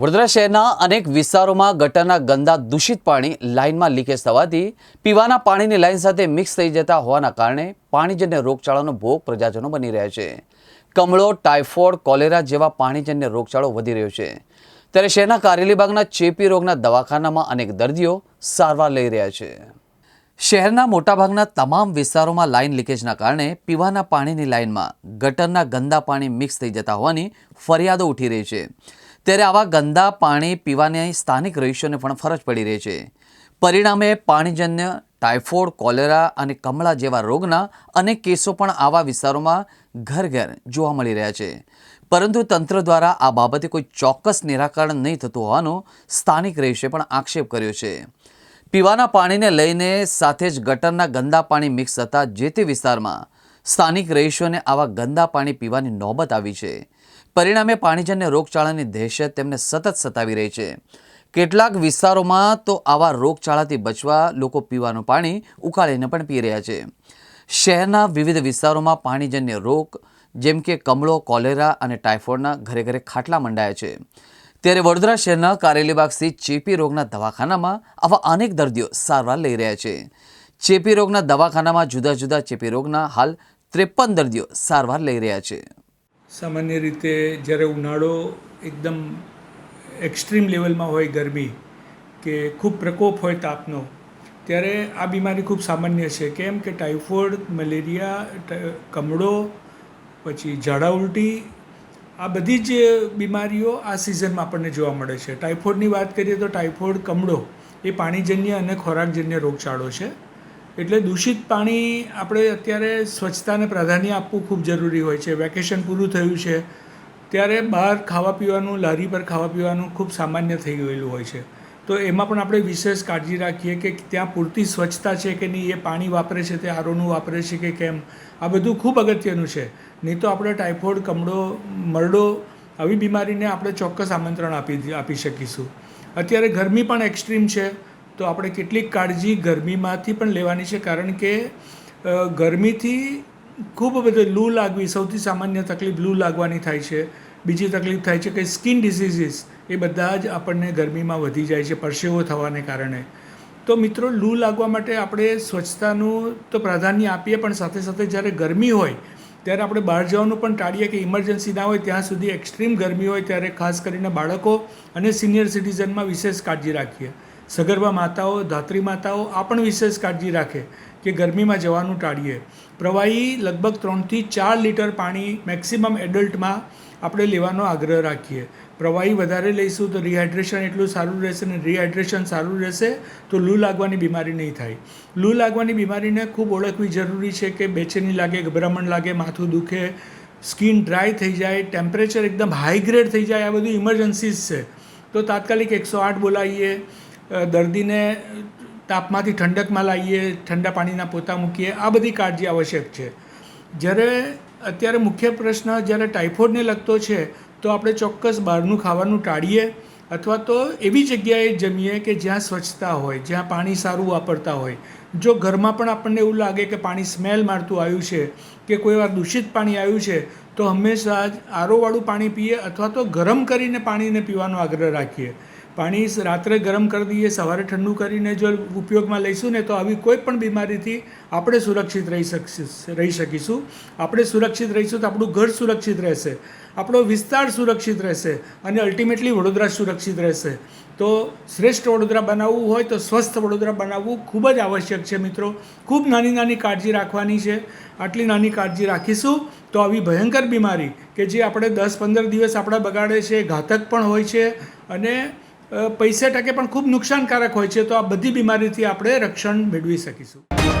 વડોદરા શહેરના અનેક વિસ્તારોમાં ગટરના ગંદા દૂષિત પાણી લાઇનમાં લીકેજ થવાથી પીવાના પાણીની લાઇન સાથે મિક્સ થઈ જતા હોવાના કારણે પાણીજન્ય રોગચાળાનો ભોગ પ્રજાજનો બની રહ્યા છે. કમળો, ટાઇફોઇડ, કોલેરા જેવા પાણીજન્ય રોગચાળો વધી રહ્યો છે. ત્યારે શહેરના કારેલીબાગના ચેપી રોગના દવાખાનામાં અનેક દર્દીઓ સારવાર લઈ રહ્યા છે. શહેરના મોટાભાગના તમામ વિસ્તારોમાં લાઇન લીકેજના કારણે પીવાના પાણીની લાઇનમાં ગટરના ગંદા પાણી મિક્સ થઈ જતા હોવાની ફરિયાદો ઉઠી રહી છે. ત્યારે આવા ગંદા પાણી પીવાની સ્થાનિક રહીશોને પણ ફરજ પડી રહી છે. પરિણામે પાણીજન્ય, ટાઇફોઇડ, કોલેરા અને કમળા જેવા રોગના અનેક કેસો પણ આવા વિસ્તારોમાં ઘર ઘર જોવા મળી રહ્યા છે. પરંતુ તંત્ર દ્વારા આ બાબતે કોઈ ચોક્કસ નિરાકરણ નહીં થતું હોવાનો સ્થાનિક રહીશે પણ આક્ષેપ કર્યો છે. પીવાના પાણીને લઈને સાથે જ ગટરના ગંદા પાણી મિક્સ થતાં જે તે વિસ્તારમાં સ્થાનિક રહીશોને આવા ગંદા પાણી પીવાની નોબત આવી છે. પરિણામે પાણીજન્ય રોગચાળાની દહેશત તેમને સતત સતાવી રહી છે. કેટલાક વિસ્તારોમાં તો આવા રોગચાળાથી બચવા લોકો પીવાનું પાણી ઉકાળીને પણ પી રહ્યા છે. શહેરના વિવિધ વિસ્તારોમાં પાણીજન્ય રોગ, જેમ કે કમળો, કોલેરા અને ટાઇફોઇડના ઘરે ઘરે ખાટલા મંડાયા છે. ત્યારે વડોદરા શહેરના કારેલીબાગ સ્થિત ચેપી રોગના દવાખાનામાં આવા અનેક દર્દીઓ સારવાર લઈ રહ્યા છે. ચેપી રોગના દવાખાનામાં જુદા જુદા ચેપી રોગના હાલ ત્રેપન દર્દીઓ સારવાર લઈ રહ્યા છે. સામાન્ય રીતે જ્યારે ઉનાળો એકદમ એક્સ્ટ્રીમ લેવલમાં હોય ગરમી કે ખૂબ પ્રકોપ હોય તાપનો, ત્યારે આ બીમારી ખૂબ સામાન્ય છે. કેમ કે ટાઇફોઇડ, મલેરિયા કમળો, પછી ઝાડા ઉલટી, આ બધી જ બીમારીઓ આ સિઝનમાં આપણને જોવા મળે છે. ટાઇફોઇડની વાત કરીએ તો ટાઇફોઇડ, કમળો એ પાણીજન્ય અને ખોરાકજન્ય રોગચાળો છે. એટલે દૂષિત પાણી આપણે અત્યારે સ્વચ્છતાને પ્રાધાન્ય આપવું ખૂબ જરૂરી હોય છે. વેકેશન પૂરું થયું છે. ત્યારે બહાર ખાવા પીવાનું, લારી પર ખાવા પીવાનું ખૂબ સામાન્ય થઈ ગયેલું હોય છે. તો એમાં પણ આપણે વિશેષ કાળજી રાખીએ કે ત્યાં પૂરતી સ્વચ્છતા છે કે નહીં, એ પાણી વાપરે છે, તે આરોનું વાપરે છે કે કેમ? આ બધું ખૂબ અગત્યનું છે. નહીં તો આપણે ટાઇફોઇડ, કમળો, મરડો આવી બીમારીને આપણે ચોક્કસ આમંત્રણ આપી આપી શકીશું. અત્યારે ગરમી પણ એક્સ્ટ્રીમ છે. તો આપણે કેટલીક કાળજી ગરમીમાંથી પણ લેવાની છે, કારણ કે ગરમીથી ખૂબ બધું લૂ લાગવી, સૌથી સામાન્ય તકલીફ લૂ લાગવાની થાય છે. બીજી તકલીફ થાય છે કે સ્કિન ડિસીઝીસ એ બધા જ આપણને ગરમીમાં વધી જાય છે, પરસેવો થવાને કારણે. તો મિત્રો, લૂ લાગવા માટે આપણે સ્વચ્છતાનું તો પ્રાધાન્ય આપીએ, પણ સાથે સાથે જ્યારે ગરમી હોય, ત્યારે આપણે બહાર જવાનું પણ ટાળીએ કે ઇમરજન્સી ના હોય, ત્યાં સુધી એક્સ્ટ્રીમ ગરમી હોય, ત્યારે ખાસ કરીને બાળકો અને સિનિયર સિટીઝનમાં વિશેષ કાળજી રાખીએ. સગર્ભા માતાઓ, ધાત્રી માતાઓ, આ પણ વિશેષ કાળજી રાખે કે ગરમીમાં જવાનું ટાળીએ. પ્રવાહી લગભગ ત્રણથી ચાર લીટર પાણી મેક્સિમમ એડલ્ટમાં આપણે લેવાનો આગ્રહ રાખીએ. પ્રવાહી વધારે લઈશું તો રિહાઇડ્રેશન એટલું સારું રહેશે ને રિહાઇડ્રેશન સારું રહેશે તો લૂ લાગવાની બીમારી નહીં થાય. લૂ લાગવાની બીમારીને ખૂબ ઓળખવી જરૂરી છે કે બેચેની લાગે, ગભરામણ લાગે, માથું દુખે, સ્કિન ડ્રાય થઈ જાય, ટેમ્પરેચર એકદમ હાઈ ગ્રેડ થઈ જાય, આ બધું ઇમરજન્સીસ છે. તો તાત્કાલિક એકસો આઠ બોલાવીએ. દર્દીને તાપમાંથી ઠંડકમાં લાવીએ, ઠંડા પાણીના પોતા મૂકીએ, આ બધી કાળજી આવશ્યક છે. જ્યારે અત્યારે મુખ્ય પ્રશ્ન જ્યારે ટાઇફોઇડને લગતો છે, તો આપણે ચોક્કસ બહારનું ખાવાનું ટાળીએ અથવા તો એવી જગ્યાએ જમીએ કે જ્યાં સ્વચ્છતા હોય, જ્યાં પાણી સારું વાપરતા હોય. જો ઘરમાં પણ આપણને એવું લાગે કે પાણી સ્મેલ મારતું આવ્યું છે, કે કોઈ વાર દૂષિત પાણી આવ્યું છે, તો હંમેશા જ આરોવાળું પાણી પીએ અથવા તો ગરમ કરીને પાણીને પીવાનો આગ્રહ રાખીએ. પાણી રાત્રે ગરમ કરી દઈએ, સવારે ઠંડુ કરીને જો ઉપયોગમાં લઈશું ને તો આવી કોઈ પણ બીમારીથી આપણે સુરક્ષિત રહી શકશું, રહી શકીશું. આપણે સુરક્ષિત રહીશું તો આપણું ઘર સુરક્ષિત રહેશે, આપણો વિસ્તાર સુરક્ષિત રહેશે અને અલ્ટિમેટલી વડોદરા સુરક્ષિત રહેશે. તો શ્રેષ્ઠ વડોદરા બનાવવું હોય તો સ્વસ્થ વડોદરા બનાવવું ખૂબ જ આવશ્યક છે મિત્રો. ખૂબ નાની નાની કાળજી રાખવાની છે. આટલી નાની કાળજી રાખીશું તો આવી ભયંકર બીમારી કે જે આપણે દસ પંદર દિવસ આપણા બગાડે છે, ઘાતક પણ હોય છે અને પૈસે ટકે પણ ખૂબ નુકસાનકારક હોય છે, તો આ બધી બીમારીથી આપણે રક્ષણ મેળવી શકીશું.